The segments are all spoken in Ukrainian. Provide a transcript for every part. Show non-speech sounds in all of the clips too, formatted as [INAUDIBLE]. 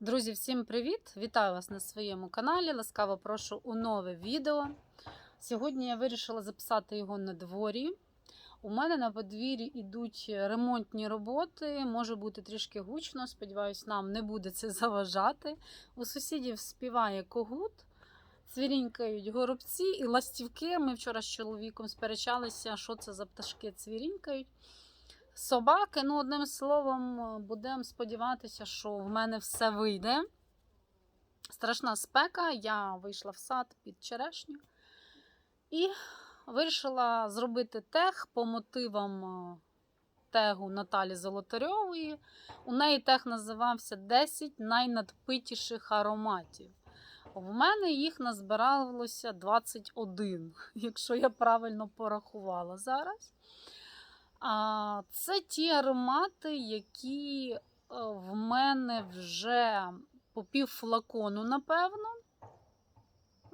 Друзі, всім привіт! Вітаю вас на своєму каналі. Ласкаво прошу у нове відео. Сьогодні я вирішила записати його на дворі. У мене на подвір'ї йдуть ремонтні роботи, може бути трішки гучно, сподіваюсь, нам не буде це заважати. У сусідів співає когут, цвірінькають горобці і ластівки. Ми вчора з чоловіком сперечалися, що це за пташки цвірінькають. Собаки, ну, одним словом, будемо сподіватися, що в мене все вийде. Страшна спека, я вийшла в сад під черешню і вирішила зробити тег по мотивам е, тегу Наталі Золотарьової. У неї тег називався 10 найнадпитіших ароматів. В мене їх назбиралося 21, [LAUGHS] якщо я правильно порахувала зараз. Це ті аромати, які е, в мене вже по пів флакону, напевно.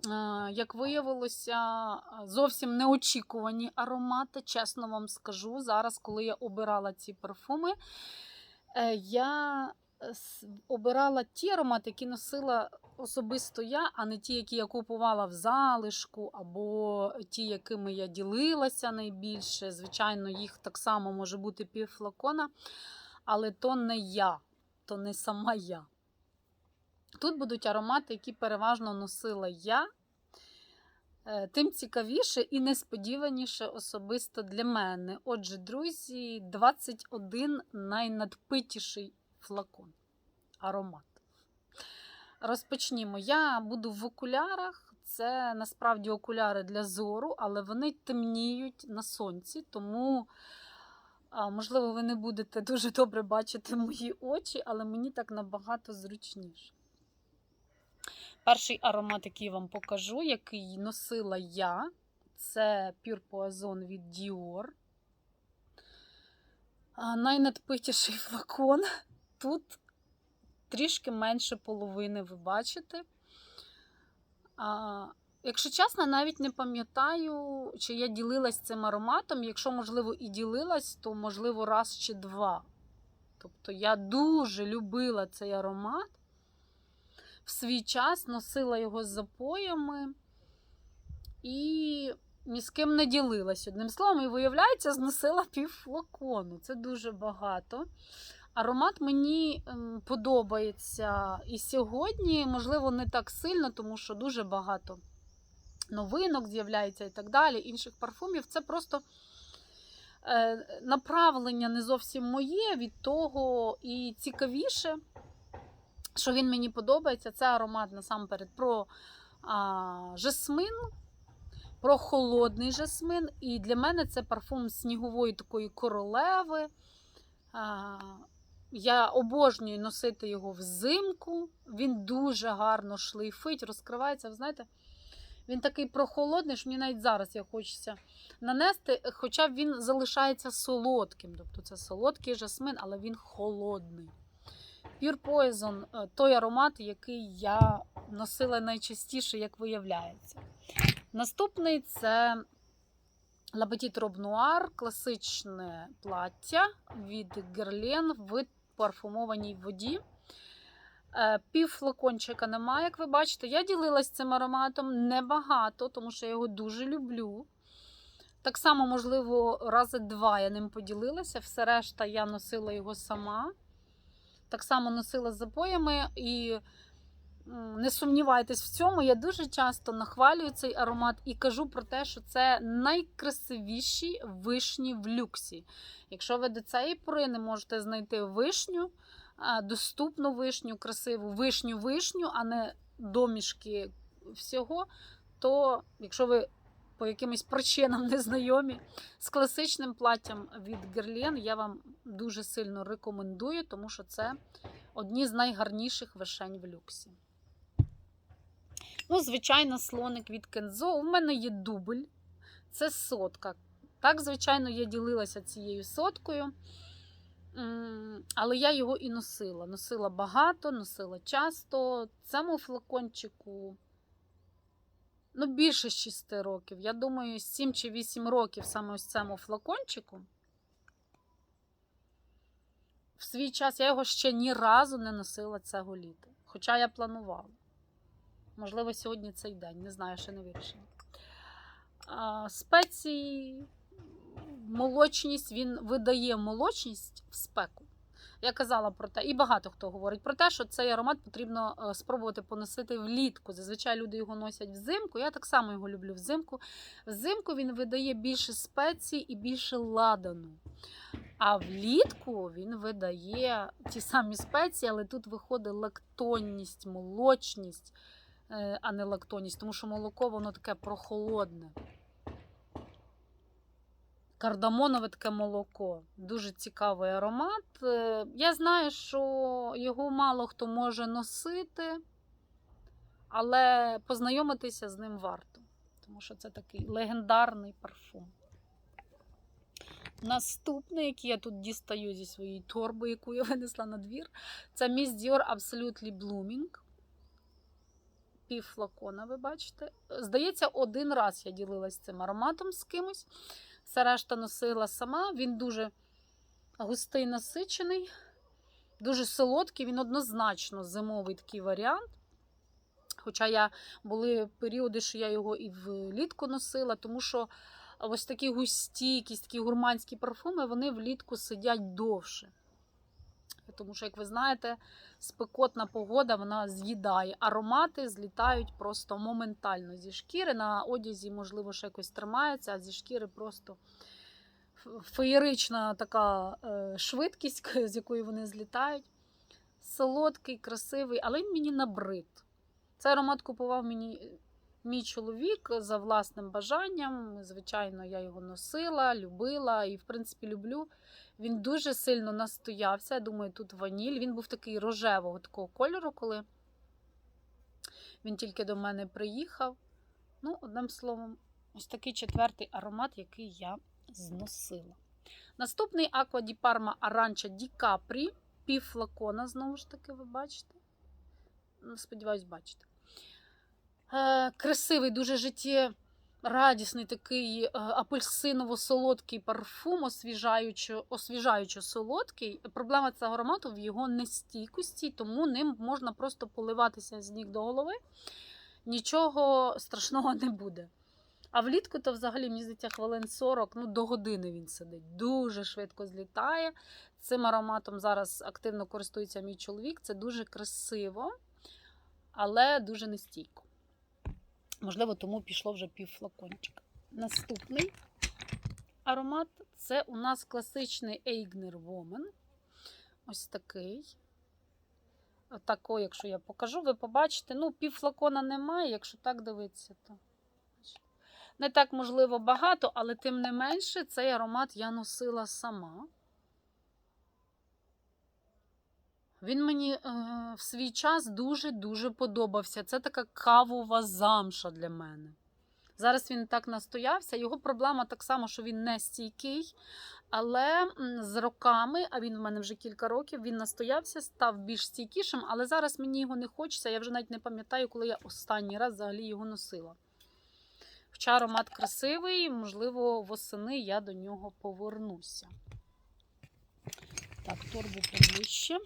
Е, Як виявилося, зовсім неочікувані аромати, чесно вам скажу. Зараз, коли я обирала ці парфуми, е, я обирала ті аромати, які носила особисто я, а не ті, які я купувала в залишку, або ті, якими я ділилася найбільше. Звичайно, їх так само може бути пів флакона, але то не я, то не сама я. Тут будуть аромати, які переважно носила я. Е, Тим цікавіше і несподіваніше особисто для мене. Отже, друзі, 21 найнадпитіший флакон. Аромат. Розпочнімо. Я буду в окулярах. Це насправді окуляри для зору, але вони темніють на сонці, тому, можливо, ви не будете дуже добре бачити мої очі, але мені так набагато зручніше. Перший аромат, який вам покажу, який носила я, це Pure Poison від Dior. Найнадпитіший флакон. Тут трішки менше половини, ви бачите. А, якщо чесно, навіть не пам'ятаю, чи я ділилась цим ароматом. Якщо, можливо, і ділилась, то, можливо, раз чи два. Тобто я дуже любила цей аромат. В свій час носила його з запоями і ні з ким не ділилась. Одним словом, і виявляється, зносила пів флакону. Це дуже багато. Аромат мені ем, подобається і сьогодні, можливо, не так сильно, тому що дуже багато новинок з'являється і так далі, інших парфумів. Це просто е, направлення не зовсім моє, від того і цікавіше, що він мені подобається. Це аромат насамперед про а, жасмин, про холодний жасмин. І для мене це парфум снігової такої королеви. Я обожнюю носити його взимку. Він дуже гарно шлейфить, розкривається. Ви знаєте, він такий прохолодний, що мені навіть зараз я хочеться нанести, хоча він залишається солодким. Тобто це солодкий жасмин, але він холодний. Pure Poison е, той аромат, який я носила найчастіше, як виявляється. Наступний це La Petite Robe Noir, класичне плаття від Guerlain в парфумованій воді. Е, Пів флакончика немає, як ви бачите. Я ділилась цим ароматом небагато, тому що я його дуже люблю. Так само, можливо, рази два я ним поділилася, все решта я носила його сама. Так само носила з запоями і не сумнівайтесь в цьому, я дуже часто нахвалюю цей аромат і кажу про те, що це найкрасивіші вишні в люксі. Якщо ви до цієї пори не можете знайти вишню, доступну вишню, красиву вишню-вишню, а не домішки всього, то якщо ви по якимось причинам не знайомі з класичним платтям від Guerlain, я вам дуже сильно рекомендую, тому що це одні з найгарніших вишень в люксі. Ну, звичайно, слоник від Кензо. У мене є дубль, це сотка. Так, звичайно, я ділилася цією соткою. Але я його і носила. Носила багато, носила часто. Цьому флакончику ну, більше 6 років. Я думаю, 7 чи 8 років саме ось цьому флакончику. В свій час я його ще ні разу не носила цього літа. Хоча я планувала. Можливо, сьогодні цей день, не знаю, ще не вирішила. Спеції, молочність, він видає молочність в спеку. Я казала про те, і багато хто говорить про те, що цей аромат потрібно е, спробувати поносити влітку. Зазвичай люди його носять взимку. Я так само його люблю взимку. Взимку він видає більше спецій і більше ладану. А влітку він видає ті самі спеції, але тут виходить лактонність, молочність, а не лактонність, тому що молоко воно таке прохолодне. Кардамонове таке молоко. Дуже цікавий аромат. Е, Я знаю, що його мало хто може носити, але познайомитися з ним варто, тому що це такий легендарний парфум. Наступний, який я тут дістаю зі своєї торби, яку я [LAUGHS] винесла на двір, це Miss Dior Absolutely Blooming. Пів флакона, ви бачите. Здається, один раз я ділилась цим ароматом з кимось. Все решта носила сама. Він дуже густий, насичений, дуже солодкий, він однозначно зимовий такий варіант. Хоча я були періоди, що я його і влітку носила, тому що ось такі густі, якісь такі гурманські парфуми, вони влітку сидять довше. Тому що, як ви знаєте, спекотна погода вона з'їдає. Аромати злітають просто моментально зі шкіри. На одязі, можливо, ще якось тримається, а зі шкіри просто феєрична така е, швидкість, [LAUGHS] з якою вони злітають. Солодкий, красивий, але він мені набрид. Цей аромат купував мені мій чоловік за власним бажанням. Звичайно, я його носила, любила і, в принципі, люблю. Він дуже сильно настоявся. Я думаю, тут ваніль. Він був такий рожевого такого кольору, коли він тільки до мене приїхав. Ну, одним словом, ось такий четвертий аромат, який я зносила. Наступний Aqua di Parma Arancia di Capri. Пів флакона, знову ж таки, ви бачите. Ну, Сподіваюсь, бачите. Е, красивий, дуже життєрадісний такий е, апельсиново-солодкий парфум, освіжаючо, освіжаючо солодкий. Проблема цього аромату в його нестійкості, тому ним можна просто поливатися з ніг до голови. Нічого страшного не буде. А влітку то взагалі, мені здається, хвилин 40, ну до години він сидить. Дуже швидко злітає. Цим ароматом зараз активно користується мій чоловік. Це дуже красиво, але дуже нестійко. Можливо, тому пішло вже пів флакончика. Наступний аромат це у нас класичний Eigner Woman. Ось такий. Тако, якщо я покажу, ви побачите, ну, пів флакона немає, якщо так дивитися, то. Не так, можливо, багато, але тим не менше, цей аромат я носила сама. Він мені е, в свій час дуже-дуже подобався. Це така кавова замша для мене. Зараз він так настоявся. Його проблема так само, що він не стійкий. Але з роками, а він в мене вже кілька років, він настоявся, став більш стійкішим, але зараз мені його не хочеться. Я вже навіть не пам'ятаю, коли я останній раз взагалі його носила. Хоча аромат красивий, можливо, восени я до нього повернуся. Так, торбу поближче.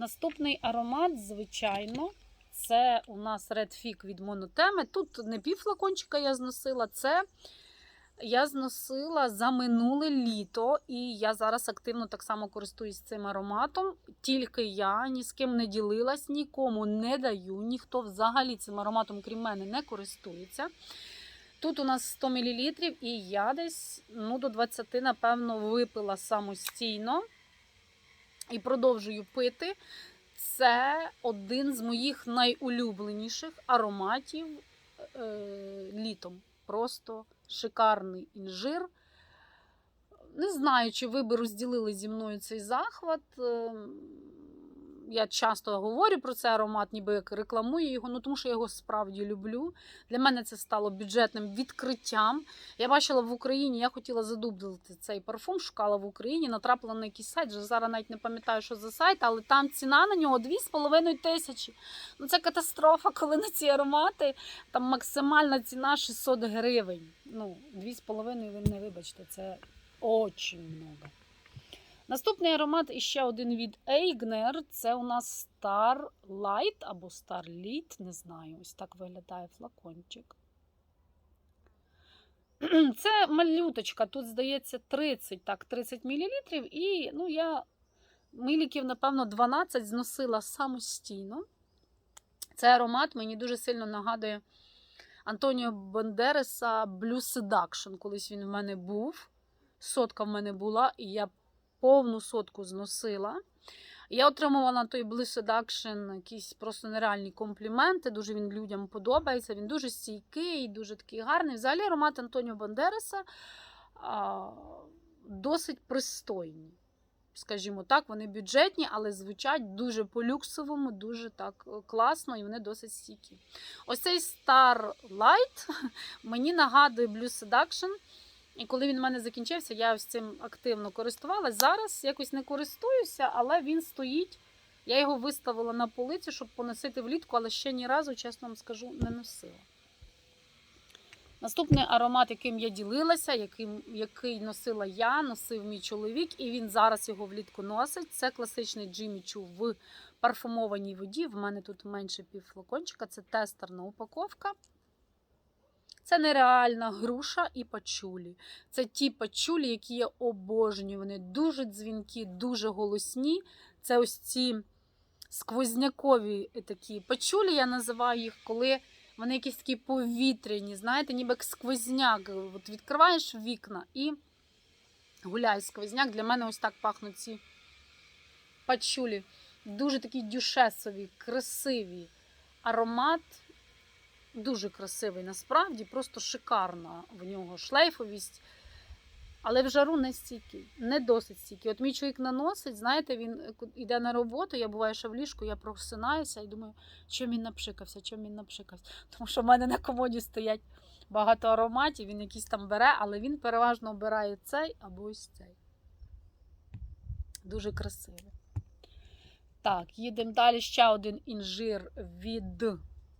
Наступний аромат, звичайно, це у нас Red Fig від Монотеми. Тут не пів флакончика я зносила, це я зносила за минуле літо, і я зараз активно так само користуюсь цим ароматом. Тільки я ні з ким не ділилась, нікому не даю, ніхто взагалі цим ароматом, крім мене, не користується. Тут у нас 100 мл, і я десь ну, до 20, напевно, випила самостійно і продовжую пити. Це один з моїх найулюбленіших ароматів е, літом. Просто шикарний інжир. Не знаю, чи ви би розділили зі мною цей захват. Я часто говорю про цей аромат, ніби як рекламую його, ну тому що я його справді люблю. Для мене це стало бюджетним відкриттям. Я бачила в Україні, я хотіла задублити цей парфум, шукала в Україні, натрапила на якийсь сайт. Вже зараз навіть не пам'ятаю, що за сайт, але там ціна на нього 2,5 тисячі. Ну це катастрофа, коли на ці аромати там максимальна ціна 600 гривень. Ну, 2,5 ви не вибачте, це очень много. Наступний аромат і ще один від Eigner. Це у нас Starlight або Starlit, не знаю. Ось так виглядає флакончик. [CLEARS THROAT] Це малюточка, тут, здається, 30, так, 30 мл. І ну, я миліків, напевно, 12 зносила самостійно. Цей аромат мені дуже сильно нагадує Антоніо Бандереса Blue Seduction. Колись він в мене був. Сотка в мене була, і я повну сотку зносила. Я отримувала на той Bliss Seduction якісь просто нереальні компліменти. Дуже він людям подобається. Він дуже стійкий, дуже такий гарний. Взагалі аромат Антоніо Бандереса а, досить пристойні. Скажімо так, вони бюджетні, але звучать дуже по-люксовому, дуже так е, класно і вони досить стійкі. Ось цей Starlight [LAUGHS] мені нагадує Blue Seduction. І коли він в мене закінчився, я ось цим активно користувалась. Зараз якось не користуюся, але він стоїть. Я його виставила на полицю, щоб поносити влітку, але ще ні разу, чесно вам скажу, не носила. Наступний аромат, яким я ділилася, яким, який носила я, носив мій чоловік, і він зараз його влітку носить. Це класичний Джиммі Чу в парфумованій воді. В мене тут менше півфлакончика, це тестерна упаковка. Це нереальна груша і пачулі. Це ті пачулі, які я обожнюю. Вони дуже дзвінкі, дуже голосні. Це ось ці сквознякові такі пачулі, я називаю їх, коли вони якісь такі повітряні, знаєте, ніби як сквозняк. От відкриваєш вікна і гуляє сквозняк. Для мене ось так пахнуть ці пачулі. Дуже такі дюшесові, красиві. Аромат дуже красивий, насправді, просто шикарна в нього шлейфовість. Але в жару не стійкий, не досить стійкий. От мій чоловік наносить, знаєте, він йде на роботу, я буваю ще в ліжку, я просинаюся і думаю, чим він напшикався, чим він напшикався. [LAUGHS] Тому що в мене на комоді стоять багато ароматів, він якийсь там бере, але він переважно обирає цей або ось цей. Дуже красивий. Так, їдемо далі. Ще один інжир від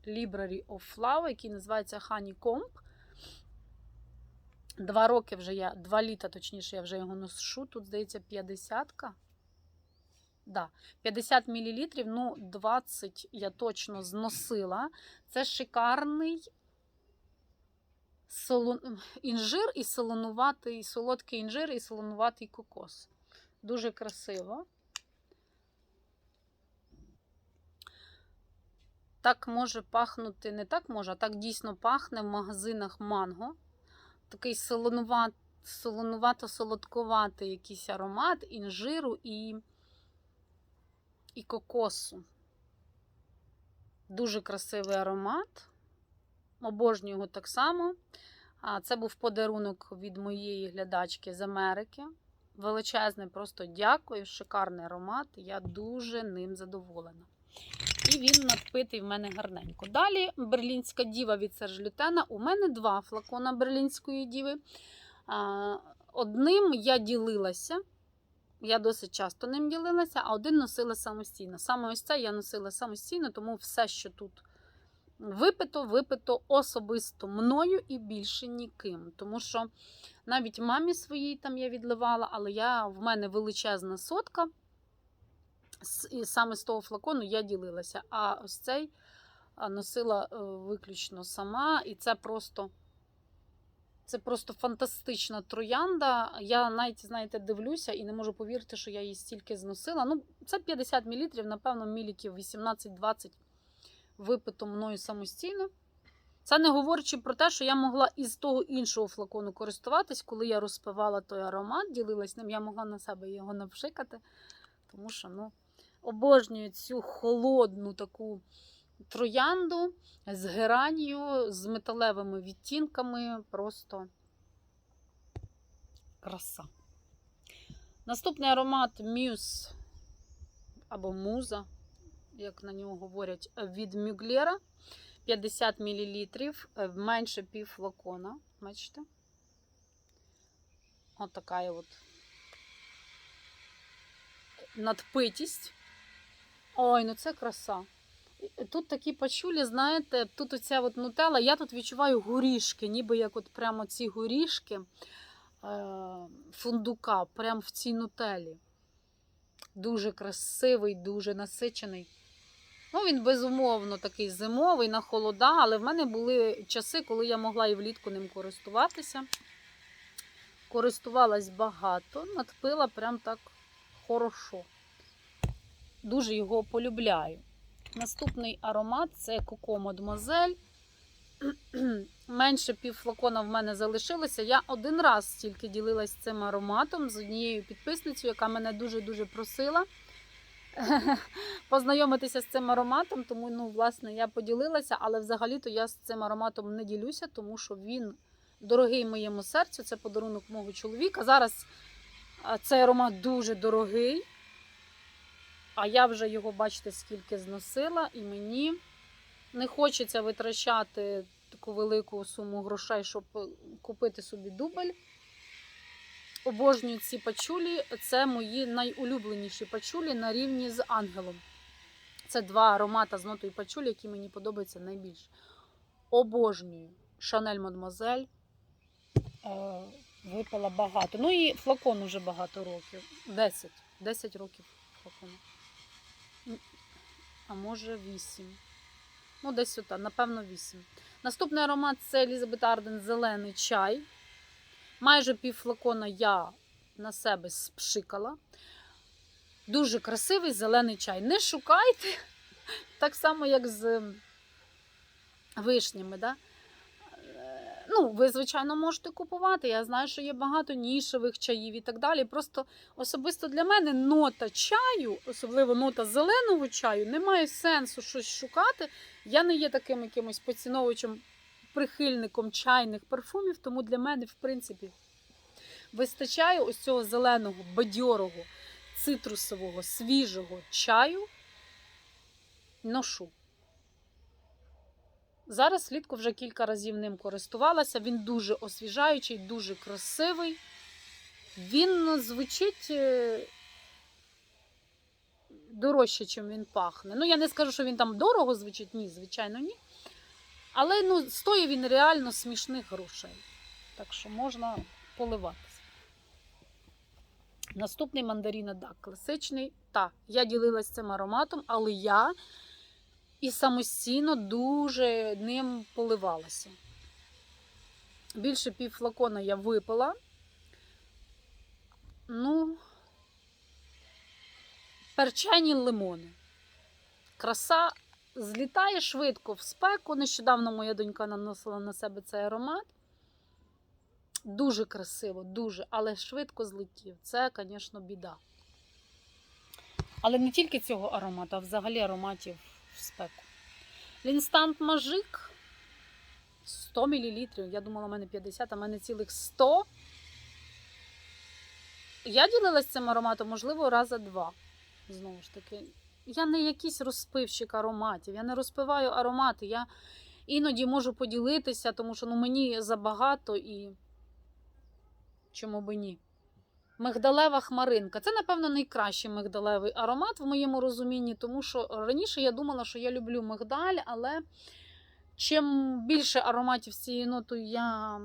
Library of Flower, який називається Honeycomb. Два роки вже я, два літа, точніше, я вже його ношу. Тут, здається, 50-ка. Да, 50 мл, ну, 20 я точно зносила. Це шикарний солон... інжир і солонуватий, солодкий інжир і солонуватий кокос. Дуже красиво. Так може пахнути, не так може, а так дійсно пахне в магазинах манго. Такий солонуват, солонувато-солодковатий якийсь аромат інжиру і, і кокосу. Дуже красивий аромат. Обожнюю його так само. Це був подарунок від моєї глядачки з Америки. Величезний, просто дякую, шикарний аромат. Я дуже ним задоволена. І він надпитий в мене гарненько. Далі берлінська діва від Сержлютена. У мене два флакона берлінської діви. Одним я ділилася, я досить часто ним ділилася, а один носила самостійно. Саме ось це я носила самостійно, тому все, що тут випито, випито особисто мною і більше ніким. Тому що навіть мамі своїй там я відливала, але я, в мене величезна сотка. І саме з того флакону я ділилася. А ось цей носила виключно сама, і це просто це просто фантастична троянда. Я навіть, знаєте, дивлюся і не можу повірити, що я її стільки зносила. Ну, це 50 мл, напевно, міліків 18-20 випито мною самостійно. Це не говорячи про те, що я могла із того іншого флакону користуватись, коли я розпивала той аромат, ділилась ним, я могла на себе його напшикати. Тому що, ну, обожнюю цю холодну таку троянду з геранію, з металевими відтінками. Просто краса. Наступний аромат Muse або Муза, як на нього говорять, від Мюглера. 50 мл, менше пів флакона. Бачите? Ось така от надпитість. Ой, ну це краса. Тут такі пачулі, знаєте, тут оця от нутела, я тут відчуваю горішки, ніби як от прямо ці горішки е, фундука, прямо в цій нутелі. Дуже красивий, дуже насичений. Ну, він безумовно такий зимовий на холода, але в мене були часи, коли я могла і влітку ним користуватися. Користувалась багато, надпила прям так хорошо. Дуже його полюбляю. Наступний аромат це Коко Мадмозель. [CLEARS THROAT] Менше пів флакона в мене залишилося. Я один раз тільки ділилась цим ароматом з однією підписницею, яка мене дуже-дуже просила [LAUGHS] познайомитися з цим ароматом. Тому, ну, власне, я поділилася, але взагалі-то я з цим ароматом не ділюся, тому що він дорогий моєму серцю. Це подарунок мого чоловіка. Зараз цей аромат дуже дорогий. А я вже його, бачите, скільки зносила, і мені не хочеться витрачати таку велику суму грошей, щоб купити собі дубль. Обожнюю ці пачулі. Це мої найулюбленіші пачулі на рівні з ангелом. Це два аромата з нотою пачулі, які мені подобаються найбільше. Обожнюю Шанель Мадмозель. Е, Випила багато. Ну і флакон уже багато років. 10. 10 років флакону. А може 8. Ну, десь сюди, напевно, 8. Наступний аромат це Елізабет Арден зелений чай. Майже пів флакона я на себе спшикала. Дуже красивий зелений чай. Не шукайте, [LAUGHS] так само, як з вишнями. Да? Ну, ви, звичайно, можете купувати. Я знаю, що є багато нішевих чаїв і так далі. Просто особисто для мене нота чаю, особливо нота зеленого чаю, немає сенсу щось шукати. Я не є таким якимось поціновувачем, прихильником чайних парфумів, тому для мене, в принципі, вистачає ось цього зеленого, бадьорого, цитрусового, свіжого чаю. Ношу. Зараз влітку вже кілька разів ним користувалася. Він дуже освіжаючий, дуже красивий. Він звучить е, дорожче, чим він пахне. Ну, я не скажу, що він там дорого звучить, ні, звичайно, ні. Але ну, стоїть він реально смішних грошей. Так що можна поливатися. Наступний мандаріна, так, класичний. Так, я ділилася цим ароматом, але я і самостійно дуже ним поливалася. Більше пів флакона я випила. Ну, перчені лимони. Краса злітає швидко в спеку. Нещодавно моя донька наносила на себе цей аромат. Дуже красиво, дуже, але швидко злетів. Це, звісно, біда. Але не тільки цього аромату, а взагалі ароматів в спеку. Лінстант Мажик 100 мл. Я думала, в мене 50, а в мене цілих 100. Я ділилась цим ароматом, можливо, раза два. Знову ж таки, я не якийсь розпивщик ароматів, я не розпиваю аромати. Я іноді можу поділитися, тому що ну, мені забагато і чому би ні. Мигдалева хмаринка. Це, напевно, найкращий мигдалевий аромат в моєму розумінні, тому що раніше я думала, що я люблю мигдаль, але чим більше ароматів з цією нотою я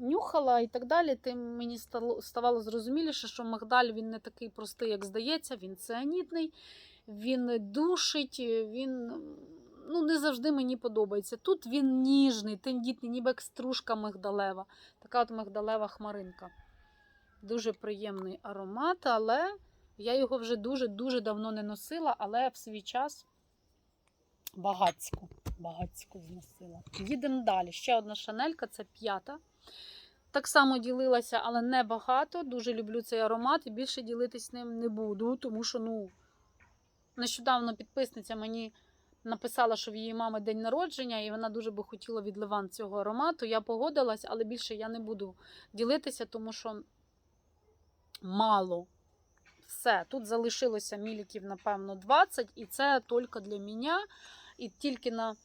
нюхала і так далі, тим мені ставало зрозуміліше, що мигдаль він не такий простий, як здається, він цианідний, він душить, він ну, не завжди мені подобається. Тут він ніжний, тендітний, ніби як стружка мигдалева. Така от мигдалева хмаринка. Дуже приємний аромат, але я його вже дуже-дуже давно не носила, але в свій час багацьку, багацьку зносила. Їдемо далі. Ще одна шанелька, це п'ята. Так само ділилася, але не багато. Дуже люблю цей аромат і більше ділитись ним не буду, тому що, ну, нещодавно підписниця мені написала, що в її мами день народження, і вона дуже би хотіла від Ливан цього аромату. Я погодилась, але більше я не буду ділитися, тому що мало. Все, тут залишилося міліків, напевно, 20, і це тільки для мене. І тільки на,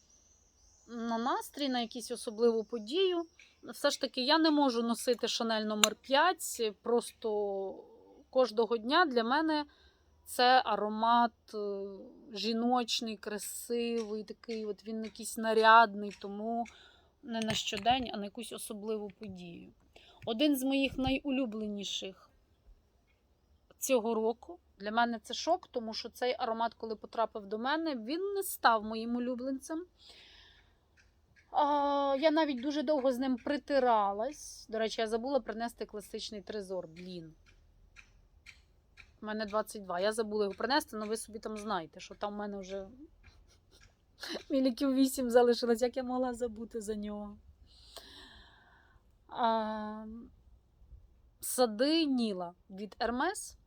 на настрій, на якусь особливу подію. Все ж таки, я не можу носити Шанель номер 5 просто кожного дня для мене це аромат е, жіночний, красивий, такий от він якийсь нарядний, тому не на щодень, а на якусь особливу подію. Один з моїх найулюбленіших цього року Для мене це шок, тому що цей аромат, коли потрапив до мене, він не став моїм улюбленцем. Я навіть дуже довго з ним притиралась. До речі, я забула принести класичний трезор. Блін. У мене 22. Я забула його принести, але ви собі там знаєте, що там в мене вже [LAUGHS] міліків 8 залишилось, як я могла забути за нього. А, сади Ніла від Ермес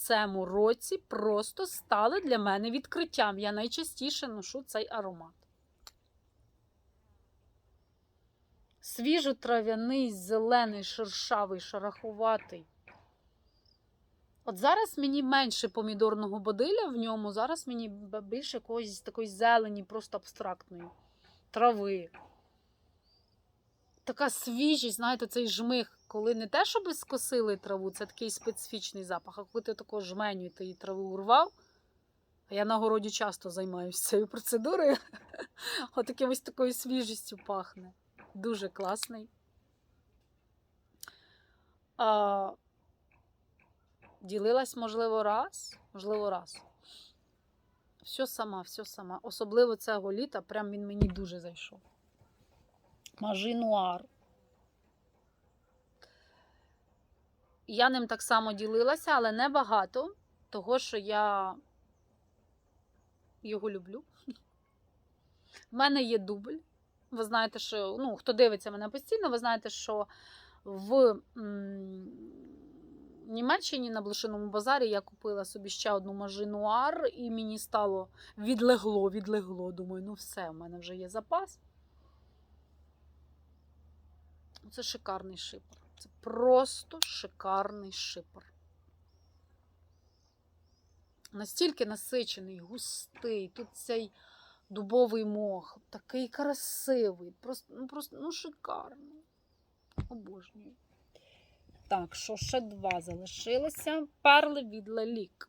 цьому році просто стали для мене відкриттям. Я найчастіше ношу цей аромат. Свіжо-трав'яний, зелений, шершавий, шарахуватий. От зараз мені менше помідорного бодиля в ньому, зараз мені більше якоїсь такої зелені, просто абстрактної трави. Така свіжість, знаєте, цей жмих, коли не те, щоб скосили траву, це такий специфічний запах, а коли ти таку жменю ти її траву урвав. А я на городі часто займаюся цією процедурою. [LAUGHS] От якимось такою свіжістю пахне. Дуже класний. А, ділилась, можливо, раз, можливо, раз. Все сама, все сама. Особливо цього літа, прям він мені дуже зайшов. Мажи Я ним так само ділилася, але не багато, того, що я його люблю. В мене є дубль. Ви знаєте, що ну, хто дивиться мене постійно, ви знаєте, що в Німеччині на блошиному базарі я купила собі ще одну мажинуар, і мені стало відлегло, відлегло. Думаю, ну все, в мене вже є запас. Це шикарний шипр. Це просто шикарний шипр. Настільки насичений, густий, тут цей дубовий мох, такий красивий, просто, ну, просто ну, шикарний. Обожнюю. Так, що ще два залишилося. Перли від Лелік.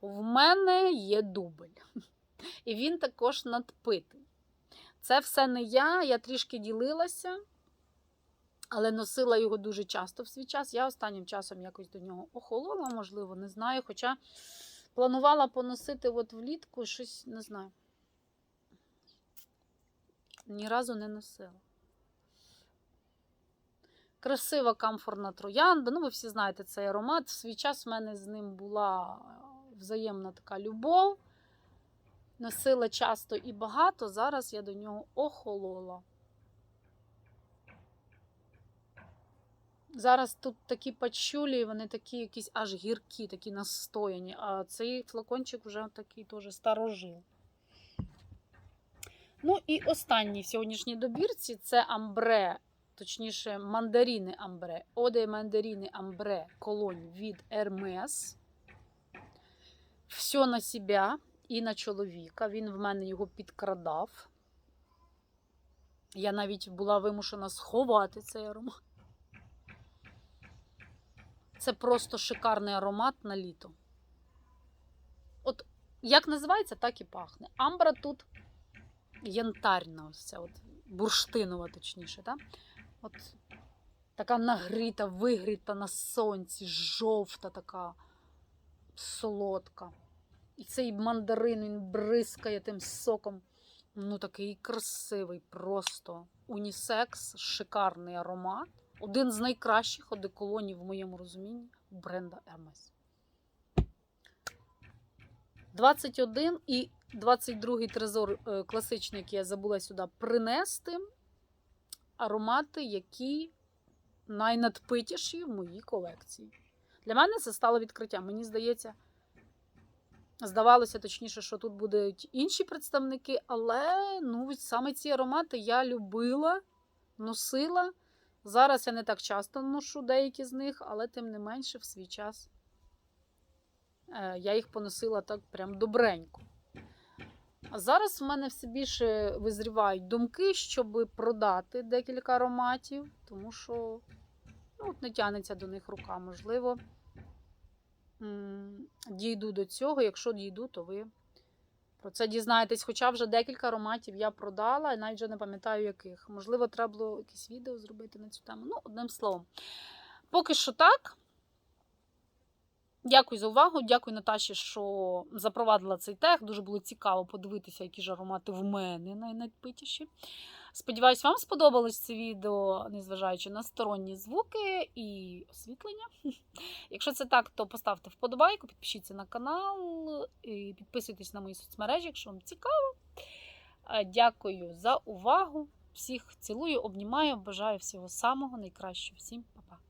В мене є дубль. І він також надпитий. Це все не я, я трішки ділилася, але носила його дуже часто в свій час. Я останнім часом якось до нього охолола, можливо, не знаю. Хоча планувала поносити от влітку щось, не знаю. Ні разу не носила. Красива камфорна троянда. Ну, ви всі знаєте цей аромат. В свій час в мене з ним була взаємна така любов. Носила часто і багато. Зараз я до нього охолола. Зараз тут такі пачулі, вони такі якісь аж гіркі, такі настояні. А цей флакончик вже такий теж старожил. Ну і останній в сьогоднішній добірці це амбре, точніше, мандаріни амбре. Оде мандаріни амбре колонь від Hermes. Все на себе і на чоловіка. Він в мене його підкрадав. Я навіть була вимушена сховати цей аромат. Це просто шикарний аромат на літо. От як називається, так і пахне. Амбра тут янтарна, ось ця, от, бурштинова, точніше. Да? От така нагріта, вигріта на сонці, жовта така солодка. І цей мандарин він бризкає тим соком. Ну, такий красивий, просто унісекс, шикарний аромат. Один з найкращих одеколонів в моєму розумінні бренда Hermes. 21 і 22 трезор е, класичний, який я забула сюди принести. Аромати, які найнадпитіші в моїй колекції. Для мене це стало відкриттям. Мені здається, здавалося точніше, що тут будуть інші представники, але ну, саме ці аромати я любила, носила. Зараз я не так часто ношу деякі з них, але тим не менше в свій час е, я їх поносила так прям добренько. А зараз в мене все більше визрівають думки, щоб продати декілька ароматів, тому що ну, от не тягнеться до них рука. Можливо, дійду до цього. Якщо дійду, то ви про це дізнаєтесь. Хоча вже декілька ароматів я продала, і навіть вже не пам'ятаю яких. Можливо, треба було якесь відео зробити на цю тему. Ну, одним словом. Поки що так. Дякую за увагу. Дякую Наташі, що запровадила цей тег. Дуже було цікаво подивитися, які ж аромати в мене найнадпитіші. Сподіваюсь, вам сподобалось це відео, незважаючи на сторонні звуки і освітлення. [LAUGHS] Якщо це так, то поставте вподобайку, підпишіться на канал, і підписуйтесь на мої соцмережі, якщо вам цікаво. Е, Дякую за увагу. Всіх цілую, обнімаю, бажаю всього самого найкращого. Всім па-па.